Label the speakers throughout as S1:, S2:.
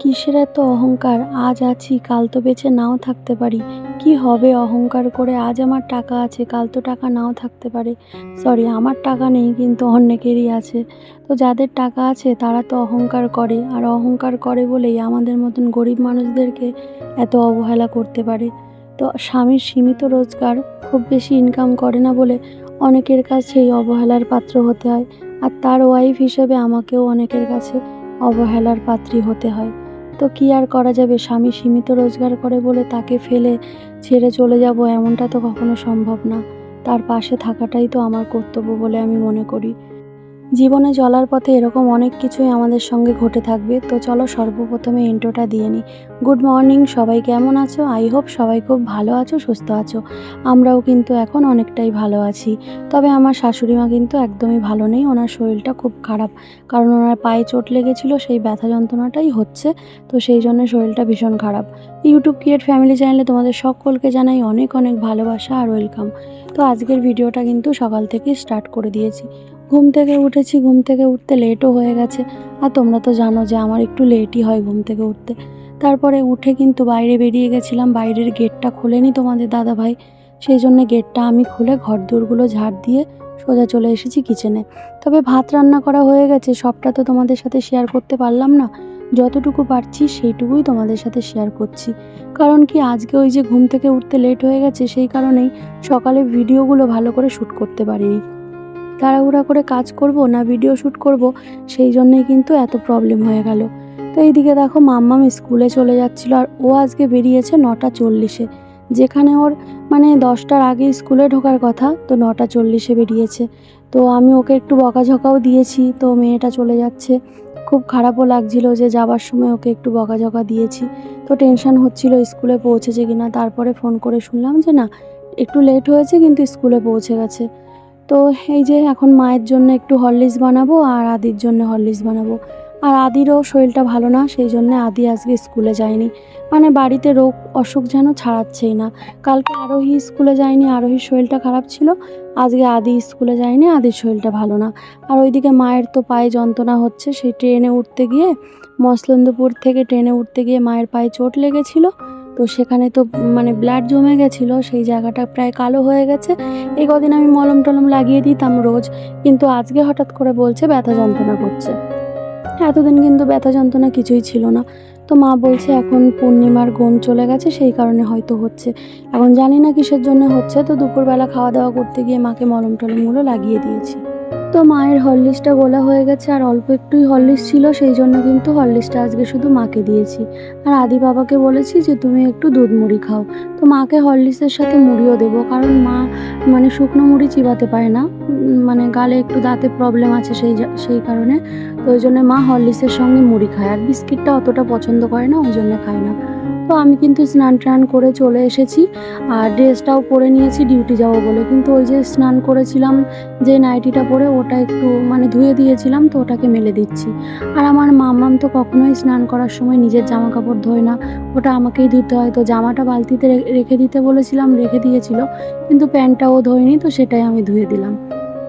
S1: কিসের এত অহংকার? আজ আছি, কাল তো বেঁচে নাও থাকতে পারি। কি হবে অহংকার করে? আজ আমার টাকা আছে, কাল তো টাকা নাও থাকতে পারে। সরি, আমার টাকা নেই, কিন্তু অনেকেরই আছে। তো যাদের টাকা আছে, তারা তো অহংকার করে। আর অহংকার করে বলেই আমাদের মতন গরিব মানুষদেরকে এত অবহেলা করতে পারে। তো স্বামীর সীমিত রোজগার খুব বেশি ইনকাম করে না বলে অনেকের কাছে এই অবহেলার পাত্র হতে হয়। আর তার ওয়াইফ হিসেবে আমাকেও অনেকের কাছে অবহেলার পাত্রী হতে হয়। তো কি আর করা যাবে? স্বামী সীমিত রোজগার করে বলে তাকে ফেলে ছেড়ে চলে যাব এমনটা তো কখনো সম্ভব না। তার পাশে থাকাটাই তো আমার কর্তব্য বলে আমি মনে করি। জীবনে চলার পথে এরকম অনেক কিছুই আমাদের সঙ্গে ঘটে থাকবে। তো চলো সর্বপ্রথমে ইন্ট্রোটা দিয়ে নিই গুড মর্নিং সবাই কেমন আছো? আই হোপ সবাই খুব ভালো আছো, সুস্থ আছো। আমরাও কিন্তু এখন অনেকটাই ভালো আছি। তবে আমার শাশুড়ি মা কিন্তু একদমই ভালো নেই, ওনার শরীরটা খুব খারাপ। কারণ ওনার পায়ে চোট লেগেছিল, সেই ব্যথা যন্ত্রণাটাই হচ্ছে। তো সেই জন্য শরীরটা ভীষণ খারাপ। ইউটিউব ক্রিয়েট ফ্যামিলি চ্যানেলে তোমাদের সকলকে জানাই অনেক অনেক ভালোবাসা আর ওয়েলকাম তো আজকের ভিডিওটা কিন্তু সকাল থেকে স্টার্ট করে দিয়েছি। ঘুম থেকে উঠেছি, ঘুম থেকে উঠতে লেটও হয়ে গেছে। আর তোমরা তো জানো যে আমার একটু লেটই হয় ঘুম থেকে উঠতে। তারপরে উঠে কিন্তু বাইরে বেরিয়ে গেছিলাম, বাইরের গেটটা খোলেনি তোমাদের দাদা ভাই সেই জন্য গেটটা আমি খুলে ঘর দূরগুলো ঝাড় দিয়ে সোজা চলে এসেছি কিচেনে তবে ভাত রান্না করা হয়ে গেছে, সবটা তো তোমাদের সাথে শেয়ার করতে পারলাম না। যতটুকু পারছি সেইটুকুই তোমাদের সাথে শেয়ার করছি। কারণ কি আজকে ওই যে ঘুম থেকে উঠতে লেট হয়ে গেছে, সেই কারণেই সকালে ভিডিওগুলো ভালো করে শ্যুট করতে পারিনি। তাড়াহুড়া করে কাজ করব না ভিডিও শ্যুট করব, সেই জন্যই কিন্তু এত প্রবলেম হয়ে গেল। তো এইদিকে দেখো মাম্মাম স্কুলে চলে যাচ্ছিল আর ও আজকে বেরিয়েছে নটা চল্লিশে। যেখানে ওর মানে দশটার আগে স্কুলে ঢোকার কথা, তো নটা চল্লিশে বেরিয়েছে। তো আমি ওকে একটু বকাঝকাও দিয়েছি, তো মেয়েটা চলে যাচ্ছে। খুব খারাপও লাগছিল যে যাবার সময় ওকে একটু বকাঝকা দিয়েছি। তো টেনশন হচ্ছিল স্কুলে পৌঁছেছে কিনা, তারপরে ফোন করে শুনলাম যে না, একটু লেট হয়েছে কিন্তু স্কুলে পৌঁছে গেছে। তো এই যে এখন মায়ের জন্য একটু হরলিক্স বানাবো আর আদির জন্য হরলিক্স বানাবো। আর আদিরও শরীরটা ভালো না, সেই জন্য আদি আজকে স্কুলে যায়নি। মানে বাড়িতে রোগ, অসুখ যেন ছাড়াচ্ছেই না। কালকে আরোহী স্কুলে যায়নি, আরোহীর শরীরটা খারাপ ছিল। আজকে আদি স্কুলে যায়নি, আদির শরীরটা ভালো না। আর ওইদিকে মায়ের তো পায়ে যন্ত্রণা হচ্ছে, সেই ট্রেনে উঠতে গিয়ে মসলন্দপুর থেকে ট্রেনে উঠতে গিয়ে মায়ের পায়ে চোট লেগেছিল। তো সেখানে তো মানে ব্লাড জমে গেছিল, সেই জায়গাটা প্রায় কালো হয়ে গেছে। এই কদিন আমি মলম টলম লাগিয়ে দিতাম রোজ, কিন্তু আজকে হঠাৎ করে বলছে ব্যথা যন্ত্রণা করছে। এতদিন কিন্তু ব্যথা যন্ত্রণা কিছুই ছিল না। তো মা বলছে, এখন পূর্ণিমার গম চলে গেছে, সেই কারণে হয়তো হচ্ছে। এখন জানি না কিসের জন্য হচ্ছে। তো দুপুরবেলা খাওয়া দাওয়া করতে গিয়ে মাকে মলম টলমগুলো লাগিয়ে দিয়েছি। তো মায়ের হরলিক্সটা গোলা হয়ে গেছে আর অল্প একটুই হরলিক্স ছিল, সেই জন্য কিন্তু হরলিক্সটা আজকে শুধু মাকে দিয়েছি। আর আদি বাবাকে বলেছি যে তুমি একটু দুধ মুড়ি খাও। তো মাকে হরলিক্সের সাথে মুড়িও দেবো, কারণ মা মানে শুকনো মুড়ি চিবাতে পারে না। মানে গালে একটু দাঁতে প্রবলেম আছে সেই সেই কারণে। তো ওই জন্য মা হরলিক্সের সঙ্গে মুড়ি খায়। আর বিস্কিটটা অতটা পছন্দ করে না, ওই জন্য খায় না। তো আমি কিন্তু স্নান টান করে চলে এসেছি আর ড্রেসটাও পরে নিয়েছি, ডিউটি যাব বলে। কিন্তু ওই যে স্নান করেছিলাম, যে নাইটিটা পরে ওটা একটু মানে ধুয়ে দিয়েছিলাম, তো ওটাকে মেলে দিচ্ছি। আর আমার মাম্মাম তো কখনোই স্নান করার সময় নিজের জামা কাপড় ধোয় না। ওটা আমাকেই ধুতে হয়। তো জামাটা বালতিতে রেখে দিতে বলেছিলাম, রেখে দিয়েছিল। কিন্তু প্যান্টটাও ধোয়নি, তো সেটাই আমি ধুয়ে দিলাম।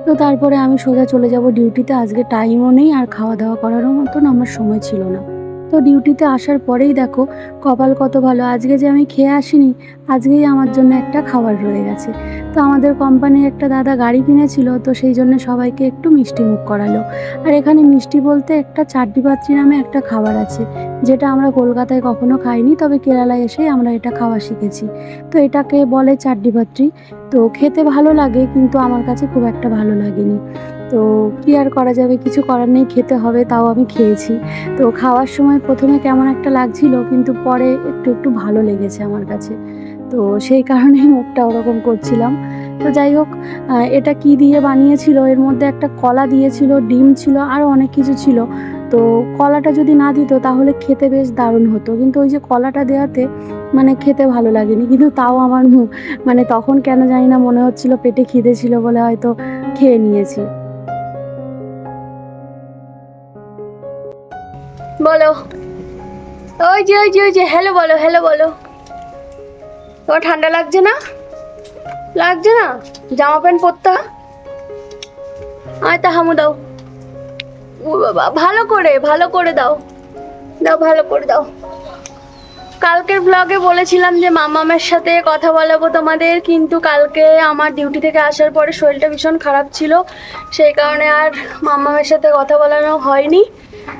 S1: তো তারপরে আমি সোজা চলে যাব ডিউটিতে। আজকে টাইমও নেই, আর খাওয়া দাওয়া করারও মতন আমার সময় ছিল না। তো ডিউটিতে আসার পরেই দেখো কপাল কত ভালো। আজকে যে আমি খেয়ে আসিনি, আজকেই আমার জন্য একটা খাবার রয়ে গেছে। তো আমাদের কোম্পানির একটা দাদা গাড়ি কিনেছিল, তো সেই জন্য সবাইকে একটু মিষ্টি মুখ করালো। আর এখানে মিষ্টি বলতে একটা পাত্রি নামে একটা খাবার আছে, যেটা আমরা কলকাতায় কখনো খাইনি, তবে কেরালায় এসেই আমরা এটা খাওয়া শিখেছি। তো এটাকে বলে পাত্রি তো খেতে ভালো লাগে, কিন্তু আমার কাছে খুব একটা ভালো লাগেনি। তো কী আর করা যাবে? কিছু করার নেই, খেতে হবে, তাও আমি খেয়েছি। তো খাওয়ার সময় প্রথমে কেমন একটা লাগছিল, কিন্তু পরে একটু একটু ভালো লেগেছে আমার কাছে। তো সেই কারণে মুখটা ওরকম করছিলাম। তো যাই হোক এটা কি দিয়ে বানিয়েছিল? এর মধ্যে একটা কলা দিয়েছিল, ডিম ছিল আরও অনেক কিছু ছিল। তো কলাটা যদি না দিত, তাহলে খেতে বেশ দারুণ হতো। কিন্তু ওই যে কলাটা দেওয়াতে মানে খেতে ভালো লাগেনি। কিন্তু তাও আমার মানে তখন কেন জানি না মনে হচ্ছিল, পেটে খিদে ছিল বলে হয়তো খেয়ে নিয়েছি।
S2: বলো। ওই যে ওই যে ওই যে হ্যালো বলো হ্যালো বলো। তোমার ঠান্ডা লাগছে না? লাগছে না? জামা প্যান্ট পরতে আয় তা হামু দাও। বাবা, ভালো করে ভালো করে দাও। দাও, ভালো করে দাও। কালকের ব্লগে বলেছিলাম যে মামামের সাথে কথা বলাবো তোমাদের, কিন্তু কালকে আমার ডিউটি থেকে আসার পরে শরীরটা ভীষণ খারাপ ছিল। সেই কারণে আর মামামের সাথে কথা বলানো হয়নি।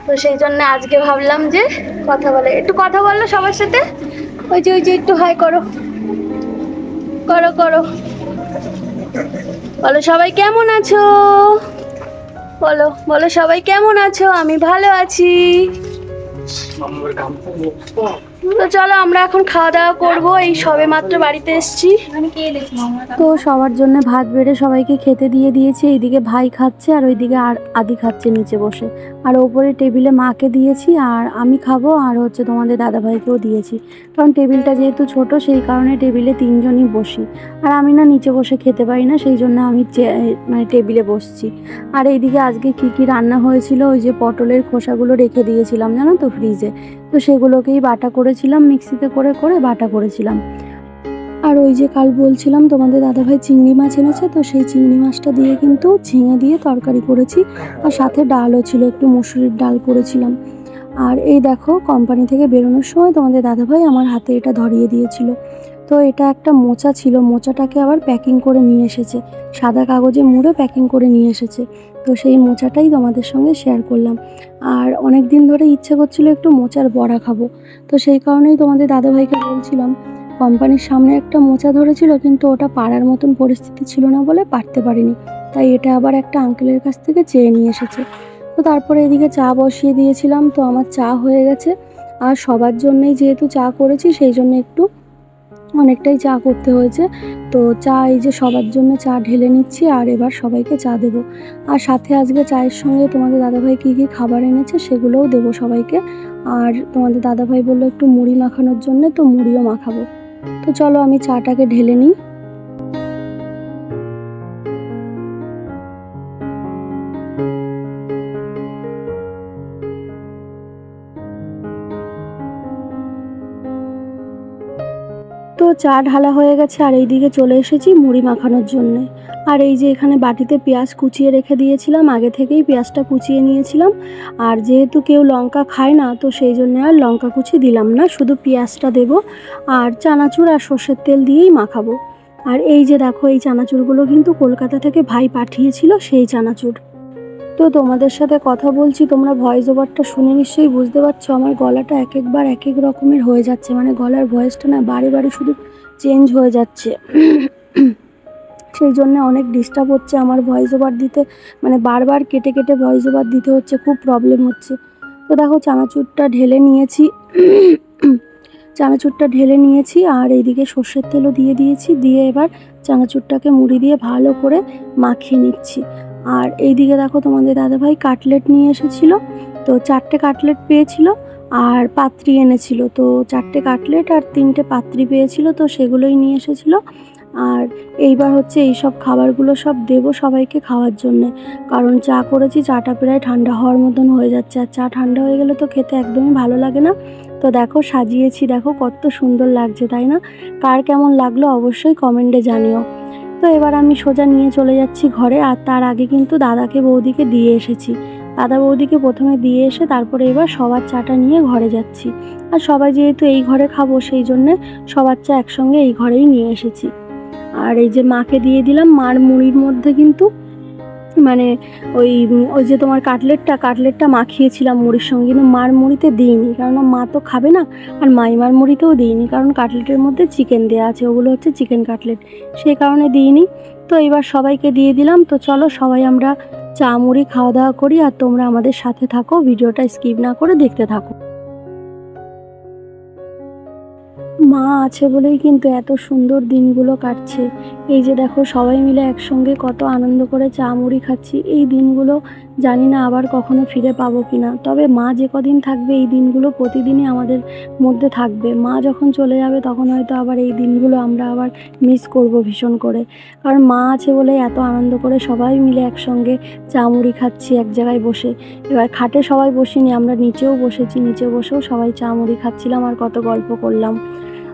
S2: তো সেই জন্য আজকে ভাবলাম যে কথা বলে, একটু কথা বলল সবার সাথে? ওই যে ওই যে একটু হাই করো। করো করো। বলো সবাই কেমন আছো? বলো বলো সবাই কেমন আছো? আমি ভালো আছি। তো চলো আমরা এখন খাওয়া দাওয়া করব, এই সবে মাত্র বাড়িতে এসেছি।
S1: তো সবার জন্য ভাত বেড়ে সবাইকে খেতে দিয়ে দিয়েছে, এইদিকে ভাই খাচ্ছে আর ওইদিকে আর আদি খাচ্ছে নিচে বসে। আর ওপরে টেবিলে মাকে দিয়েছি আর আমি খাব আর হচ্ছে তোমাদের দাদা ভাইকেও দিয়েছি। কারণ টেবিলটা যেহেতু ছোট, সেই কারণে টেবিলে তিনজনই বসি। আর আমি না নিচে বসে খেতে পারি না, সেই জন্য আমি মানে টেবিলে বসছি। আর এইদিকে আজকে কি কি রান্না হয়েছিল, ওই যে পটলের খোসাগুলো রেখে দিয়েছিলাম, জানো তো, ফ্রিজে। তো সেগুলোকেই বাটা করেছিলাম, মিক্সিতে করে করে বাটা করেছিলাম। আর ওই যে কাল বলছিলাম, তোমাদের দাদাভাই চিংড়ি মাছ এনেছে, তো সেই চিংড়ি মাছটা দিয়ে কিন্তু ঝিঙে দিয়ে তরকারি করেছি। আর সাথে ডালও ছিল, একটু মুসুরির ডাল করেছিলাম। আর এই দেখো কোম্পানি থেকে বেরোনোর সময় তোমাদের দাদাভাই আমার হাতে এটা ধরিয়ে দিয়েছিল। তো এটা একটা মোচা ছিল, মোচাটাকে আবার প্যাকিং করে নিয়ে এসেছে। সাদা কাগজে মুড়ে প্যাকিং করে নিয়ে এসেছে। তো সেই মোচাটাই তোমাদের সঙ্গে শেয়ার করলাম। আর অনেক দিন ধরে ইচ্ছে করছিল একটু মোচার বড়া খাব। তো সেই কারণেই তোমাদের দাদাভাইকে বলছিলাম কোম্পানির সামনে একটা মোচা ধরেছিল, কিন্তু ওটা পাড়ার মতন পরিস্থিতি ছিল না বলে পারতে পারিনি। তাই এটা আবার একটা আঙ্কেলের কাছ থেকে চেয়ে নিয়ে এসেছে। তো তারপরে এদিকে চা বসিয়ে দিয়েছিলাম, তো আমার চা হয়ে গেছে। আর সবার জন্যই যেহেতু চা করেছি, সেই জন্য একটু অনেকটাই চা করতে হয়েছে। তো চা এই যে সবার জন্য চা ঢেলে নিচ্ছি, আর এবার সবাইকে চা দেব। আর সাথে আজকে চায়ের সঙ্গে তোমাদের দাদাভাই কী কী খাবার এনেছে সেগুলোও দেবো সবাইকে। আর তোমাদের দাদাভাই বলল একটু মুড়ি মাখানোর জন্য, তো মুড়িও মাখাবো। তো চলো আমি চাটাকে ঢেলে নিই। চা ঢালা হয়ে গেছে আর এইদিকে চলে এসেছি মুড়ি মাখানোর জন্য। আর এই যে এখানে বাটিতে পেঁয়াজ কুচিয়ে রেখে দিয়েছিলাম, আগে থেকেই পেঁয়াজটা কুচিয়ে নিয়েছিলাম। আর যেহেতু কেউ লঙ্কা খায় না, তো সেই জন্য আর লঙ্কা কুচি দিলাম না, শুধু পেঁয়াজটা দেব আর চানাচুর আর সর্ষের তেল দিয়েই মাখাবো। আর এই যে দেখো, এই চানাচুরগুলো কিন্তু কলকাতা থেকে ভাই পাঠিয়েছিল সেই চানাচুর। তো তোমাদের সাথে কথা বলছি, তোমরা ভয়েস ওভারটা শুনে নিশ্চয়ই বুঝতে পারছ, আমার গলাটা এক একবার এক এক রকমের হয়ে যাচ্ছে। মানে গলার ভয়েসটা না বারে বারে শুধু চেঞ্জ হয়ে যাচ্ছে। সেই জন্য অনেক ডিস্টার্ব হচ্ছে, আমার ভয়েস ওভার দিতে মানে বারবার কেটে কেটে ভয়েস ওভার দিতে হচ্ছে, খুব প্রবলেম হচ্ছে। তো দেখো, চানাচুরটা ঢেলে নিয়েছি। চানাচুরটা ঢেলে নিয়েছি, আর এইদিকে সর্ষের তেলও দিয়ে দিয়েছি, দিয়ে এবার চানাচুরটাকে মুড়ি দিয়ে ভালো করে মাখিয়ে নিচ্ছি। আর এইদিকে দেখো তোমাদের দাদাভাই কাটলেট নিয়ে এসেছিল, তো চারটে কাটলেট পেয়েছিল আর পাত্রি এনেছিল। তো চারটে কাটলেট আর তিনটে পাত্রি পেয়েছিল, তো সেগুলোই নিয়ে এসেছিল। আর এইবার হচ্ছে এই সব খাবারগুলো সব দেবো সবাইকে খাওয়ার জন্যে। কারণ চা করেছি, চাটা প্রায় ঠান্ডা হওয়ার মতন হয়ে যাচ্ছে। আর চা ঠান্ডা হয়ে গেলে তো খেতে একদমই ভালো লাগে না। তো দেখো সাজিয়েছি, দেখো কত সুন্দর লাগছে, তাই না? কার কেমন লাগল অবশ্যই কমেন্টে জানিও। তো এবার আমি সোজা নিয়ে চলে যাচ্ছি ঘরে, আর তার আগে কিন্তু দাদাকে বৌদিকে দিয়ে এসেছি। দাদা বৌদিকে প্রথমে দিয়ে এসে তারপরে এবার সবার চাটা নিয়ে ঘরে যাচ্ছি। আর সবাই যেহেতু এই ঘরে খাব, সেই জন্যে সবার চা একসঙ্গে এই ঘরেই নিয়ে এসেছি। আর এই যে মাকে দিয়ে দিলাম, মার মুড়ির মধ্যে কিন্তু মানে ওই ওই যে তোমার কাটলেটটা কাটলেটটা মাখিয়েছিলাম মুড়ির সঙ্গে, কিন্তু মার মুড়িতে দিইনি কারণ মা তো খাবে না, আর মাইমার মুড়িতেও দিইনি, কারণ কাটলেটের মধ্যে চিকেন দেওয়া আছে, ওগুলো হচ্ছে চিকেন কাটলেট সেই কারণে দিইনি। তো এবার সবাইকে দিয়ে দিলাম, তো চলো সবাই আমরা চা, মুড়ি খাওয়া দাওয়া করি, আর তোমরা আমাদের সাথে থাকো, ভিডিওটা স্কিপ না করে দেখতে থাকো। মা আছে বলেই কিন্তু এত সুন্দর দিনগুলো কাটছে। এই যে দেখো, সবাই মিলে একসঙ্গে কত আনন্দ করে চা মুড়ি খাচ্ছি। এই দিনগুলো জানি না আবার কখনো ফিরে পাবো কি না তবে মা যে কদিন থাকবে, এই দিনগুলো প্রতিদিনই আমাদের মধ্যে থাকবে। মা যখন চলে যাবে, তখন হয়তো আবার এই দিনগুলো আমরা আবার মিস করব ভীষণ করে। কারণ মা আছে বলে এত আনন্দ করে সবাই মিলে একসঙ্গে চা মুড়ি খাচ্ছি এক জায়গায় বসে। এবার খাটে সবাই বসিনি, আমরা নিচেও বসেছি, নিচে বসেও সবাই চা মুড়ি খাচ্ছিলাম আর কত গল্প করলাম।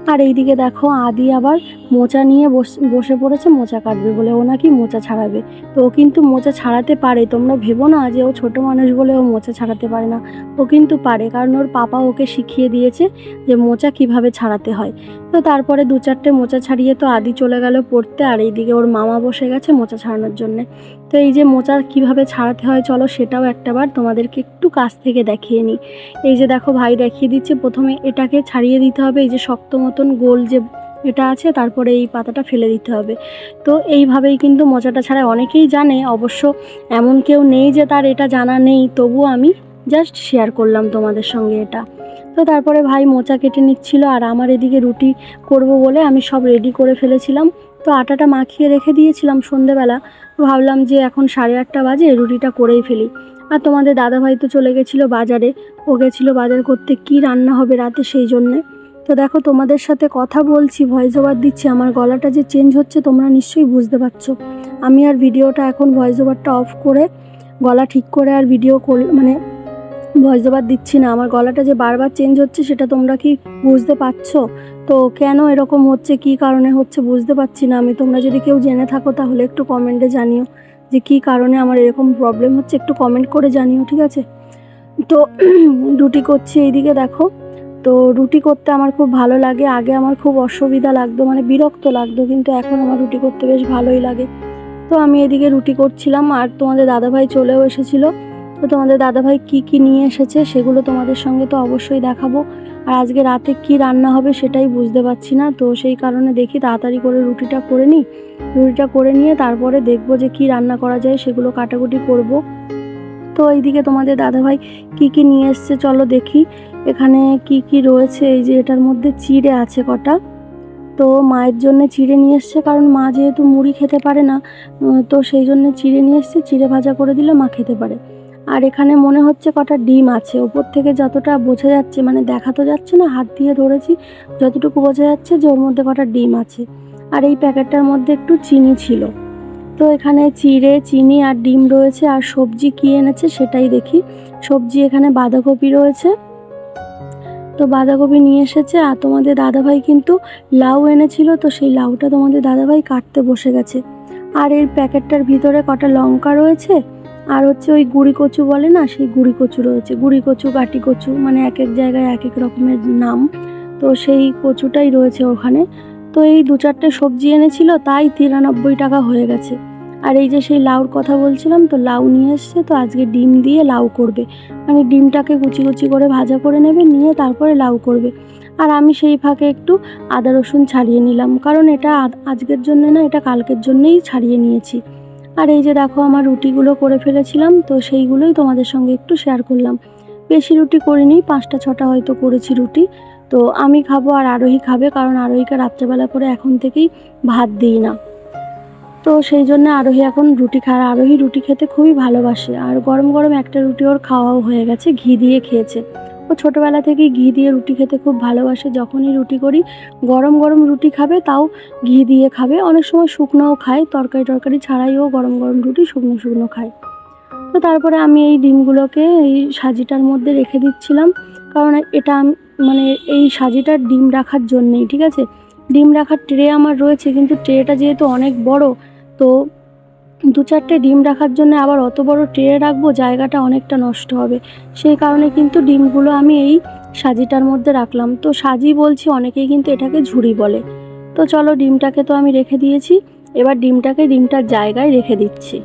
S1: আর এইদিকে দেখো আদি আবার মোচা নিয়ে বস- পড়েছে, মোচা কাটবে বলে ও নাকি মোচা ছাড়াবে। তো ও কিন্তু মোচা ছাড়াতে পারে, তোমরা ভেবো না যে ও ছোট মানুষ বলে ও মোচা ছাড়াতে পারে না। ও কিন্তু পারে, কারণ ওর পাপা ওকে শিখিয়ে দিয়েছে যে মোচা কীভাবে ছাড়াতে হয়। তো তারপরে দু চারটে মোচা ছাড়িয়ে তো আদি চলে গেল পড়তে, আর এইদিকে ওর মামা বসে গেছে মোচা ছাড়ানোর জন্যে। তো এই যে মোচা কীভাবে ছাড়াতে হয় চলো সেটাও একটাবার তোমাদেরকে একটু কাছ থেকে দেখিয়ে নিই। এই যে দেখো ভাই দেখিয়ে দিচ্ছে, প্রথমে এটাকে ছাড়িয়ে দিতে হবে, এই যে শক্ত মতন গোল যে এটা আছে, তারপরে এই পাতাটা ফেলে দিতে হবে। তো এইভাবেই কিন্তু মোচাটা ছাড়া অনেকেই জানে, অবশ্য এমন কেউ নেই যে তার এটা জানা নেই, তবুও আমি জাস্ট শেয়ার করলাম তোমাদের সঙ্গে এটা। তো তারপরে ভাই মোচা কেটে নিচ্ছিল আর আমার এদিকে রুটি করব বলে আমি সব রেডি করে ফেলেছিলাম। তো আটাটা মাখিয়ে রেখে দিয়েছিলাম সন্ধেবেলা। ভাবলাম যে এখন সাড়ে আটটা বাজে, রুটিটা করেই ফেলি। আর তোমাদের দাদাভাই তো চলে গেছিল বাজারে। ও গেছিল বাজার করতে কি রান্না হবে রাতে সেই জন্যে। তো দেখো তোমাদের সাথে কথা বলছি ভয়েস ওভার দিচ্ছি, আমার গলাটা যে চেঞ্জ হচ্ছে তোমরা নিশ্চয়ই বুঝতে পারছ। আমি আর ভিডিওটা এখন ভয়েস ওভারটা অফ করে গলা ঠিক করে আর ভিডিও মানে ভয়েস ওভার দিচ্ছি না। আমার গলাটা যে বারবার চেঞ্জ হচ্ছে সেটা তোমরা কি বুঝতে পারছ? তো কেন এরকম হচ্ছে? কি কারণে হচ্ছে? বুঝতে পারছি না। আমি তোমরা যদি কেউ জেনে থাকো তাহলে একটু কমেন্টে জানিও যে কি কারণে আমার এরকম প্রবলেম হচ্ছে। একটু কমেন্ট করে জানিও, ঠিক আছে? তো রুটি করছি এইদিকে দেখো। তো রুটি করতে আমার খুব ভালো লাগে। আগে আমার খুব অসুবিধা লাগতো মানে বিরক্ত লাগতো, কিন্তু এখন আমার রুটি করতে বেশ ভালোই লাগে। তো আমি এদিকে রুটি করছিলাম আর তোমাদের দাদাভাই চলেও এসেছিল। তো তোমাদের দাদাভাই কি কি নিয়ে এসেছে সেগুলো তোমাদের সঙ্গে তো অবশ্যই দেখাবো। আর আজকে রাতে কি রান্না হবে সেটাই বুঝতে পারছি না। তো সেই কারণে দেখি তাড়াতাড়ি করে রুটিটা করে নিই। রুটিটা করে নিয়ে তারপরে দেখব যে কি রান্না করা যায় সেগুলো কাটাকুটি করব। তো এইদিকে তোমাদের দাদাভাই কি কি নিয়ে এসছে চলো দেখি। এখানে কি কি রয়েছে? এই যে এটার মধ্যে চিড়ে আছে কটা। তো মায়ের জন্য চিড়ে নিয়ে এসছে কারণ মা যেহেতু মুড়ি খেতে পারে না তো সেই জন্য চিড়ে নিয়ে এসছে। চিড়ে ভাজা করে দিলে মা খেতে পারে। আর এখানে মনে হচ্ছে কটা ডিম আছে। ওপর থেকে যতটা বোঝা যাচ্ছে মানে দেখা তো যাচ্ছে না, হাত দিয়ে ধরেছি, যতটুকু বোঝা যাচ্ছে যে ওর মধ্যে কটা ডিম আছে। আর এই প্যাকেটটার মধ্যে একটু চিনি ছিল। তো এখানে চিড়ে, চিনি আর ডিম রয়েছে, আর সবজি কী এনেছে সেটাই দেখি। সবজি এখানে বাঁধাকপি রয়েছে। তো বাঁধাকপি নিয়ে এসেছে, আর তোমাদের দাদাভাই কিন্তু লাউ এনেছিল, তো সেই লাউটা তোমাদের দাদাভাই কাটতে বসে গেছে। আর এই প্যাকেটটার ভিতরে কটা লঙ্কা রয়েছে আর হচ্ছে ওই গুড়ি কচু বলে না, সেই গুড়ি কচু রয়েছে, গুড়ি কচু, গাটি কচু মানে এক এক জায়গায় এক এক রকমের নাম। তো সেই কচুটাই রয়েছে ওখানে। তো এই দু চারটে সবজি এনেছিল, তাই তিরানব্বই টাকা হয়ে গেছে। আর এই যে সেই লাউর কথা বলছিলাম তো, লাউ নিয়ে এসছে, তো আজকে ডিম দিয়ে লাউ করবে। মানে ডিমটাকে কুচি কুচি করে ভাজা করে নেবে, নিয়ে তারপরে লাউ করবে। আর আমি সেই ফাঁকে একটু আদা রসুন ছাড়িয়ে নিলাম, কারণ এটা আজকের জন্য না, এটা কালকের জন্যই ছাড়িয়ে নিয়েছি। আর এই যে দেখো আমার রুটিগুলো করে ফেলেছিলাম, তো সেইগুলোই তোমাদের সঙ্গে একটু শেয়ার করলাম। বেশি রুটি করিনি, পাঁচটা ছটা হয়তো করেছি রুটি। তো আমি খাব আর আরোহী খাবে, কারণ আরোহীকে রাত্রেবেলা করে এখন থেকেই ভাত দিই না। তো সেই জন্য আরোহী এখন রুটি খায় আরোহী রুটি খেতে খুবই ভালোবাসে। আর গরম গরম একটা রুটি ওর খাওয়াও হয়ে গেছে, ঘি দিয়ে খেয়েছে। ও ছোটোবেলা থেকেই ঘি দিয়ে রুটি খেতে খুব ভালোবাসে। যখনই রুটি করি, গরম গরম রুটি খাবে, তাও ঘি দিয়ে খাবে। অনেক সময় শুকনোও খায়, তরকারি টরকারি ছাড়াইও গরম গরম রুটি শুকনো শুকনো খায়। তো তারপরে আমি এই ডিমগুলোকে এই সাজিটার মধ্যে রেখে দিচ্ছিলাম। কারণ এটা মানে এই সাজিটার ডিম রাখার জন্যেই, ঠিক আছে? ডিম রাখার ট্রে আমার রয়েছে, কিন্তু ট্রেটা যেহেতু অনেক বড়, তো দু চারটে ডিম রাখার জন্য আবার অত বড় ট্রে রাখব, জায়গাটা অনেকটা নষ্ট হবে। সেই কারণে কিন্তু ডিমগুলো আমি এই সাজিটার মধ্যে রাখলাম। তো সাজি বলছি, অনেকেই কিন্তু এটাকে ঝুড়ি বলে। তো চলো ডিমটাকে তো আমি রেখে দিয়েছি, এবার ডিমটাকে ডিমটার জায়গায় রেখে দিচ্ছি।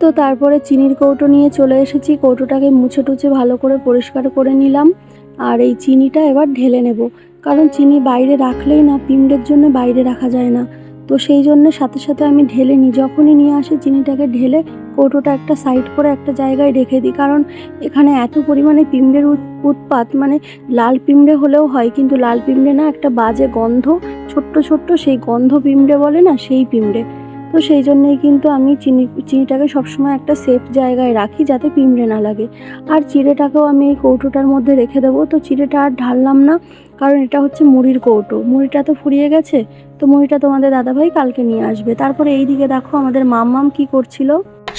S1: তো তারপরে চিনির কৌটো নিয়ে চলে এসেছি, কৌটোটাকে মুছে টুছে ভালো করে পরিষ্কার করে নিলাম। আর এই চিনিটা এবার ঢেলে নেব। কারণ চিনি বাইরে রাখলেই না, পিমড়ের জন্য বাইরে রাখা যায় না। তো সেই জন্য সাথে সাথে আমি ঢেলে নিই যখনই নিয়ে আসি চিনিটাকে ঢেলে কৌটোটা একটা সাইড করে একটা জায়গায় রেখে দিই। কারণ এখানে এত পরিমাণে পিমড়ের উৎ- উৎপাত মানে লাল পিমড়ে হলেও হয়, কিন্তু লাল পিমড়ে না একটা বাজে গন্ধ, ছোট্ট ছোট্ট সেই গন্ধ পিমড়ে বলে না, সেই পিমড়ে। তো সেই জন্যই কিন্তু আমি চিনি, চিনিটাকে সবসময় একটা সেফ জায়গায় রাখি যাতে পিমড়ে না লাগে। আর চিড়েটাকেও আমি এই কৌটোটার মধ্যে রেখে দেবো। তো চিড়েটা আর ঢাললাম না। কারণ এটা হচ্ছে মুড়ির কৌটো। মুড়িটা তো ফুরিয়ে গেছে, তো মুড়িটা তোমাদের দাদাভাই কালকে নিয়ে আসবে। তারপরে এই দিকে দেখো আমাদের মাম্মাম কি করছিল।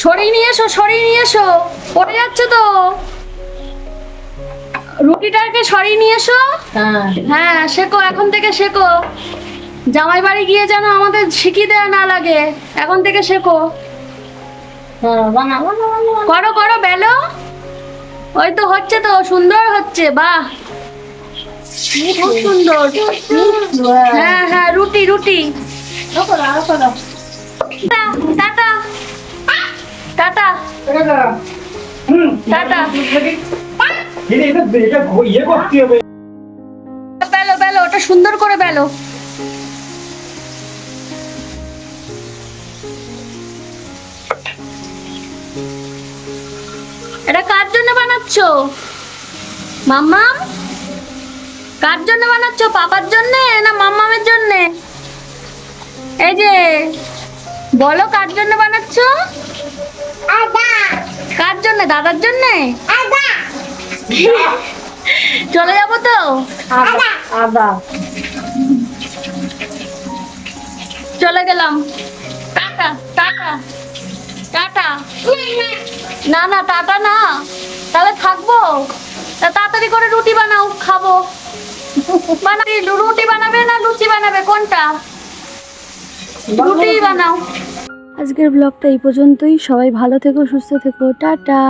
S2: সরিয়ে নিয়ে এসো সরিয়ে নিয়ে এসো। পড়ে যাচ্ছে তো। রুটিটাকে সরিয়ে নিয়ে এসো।
S3: হ্যাঁ
S2: শেখো, এখন থেকে শেখো। জামাই বাড়ি গিয়ে যেন আমাদের শিখিয়ে দেওয়া না লাগে, এখন থেকে শেখো। করো করো, বেলো। ওই তো হচ্ছে তো, সুন্দর হচ্ছে, বাহ। খুব সুন্দর হ্যাঁ হ্যাঁ রুটি রুটি। Tata tata. টাটা। বেলো বেলো, ওটা সুন্দর করে বেলো। এটা কার জন্য বানাচ্ছো? মাম্মাম? কার জন্য বানাচ্ছো? পাপার জন্য না মাম্মামের জন্য? এই যে বলো কার জন্য বানাচ্ছো? কার জন্য? দাদার জন্য? চলে যাব তো? চলে গেলাম। Tata tata tata. না না টাটা না। তাহলে থাকব। তাড়াতাড়ি করে রুটি বানাও খাব। বানাবি রুটি বানাবে না লুচি বানাবে? কোনটা? রুটি বানাও।
S1: আজকের ব্লগটা এই পর্যন্তই। সবাই ভালো থেকো, সুস্থ থেকো। টাটা।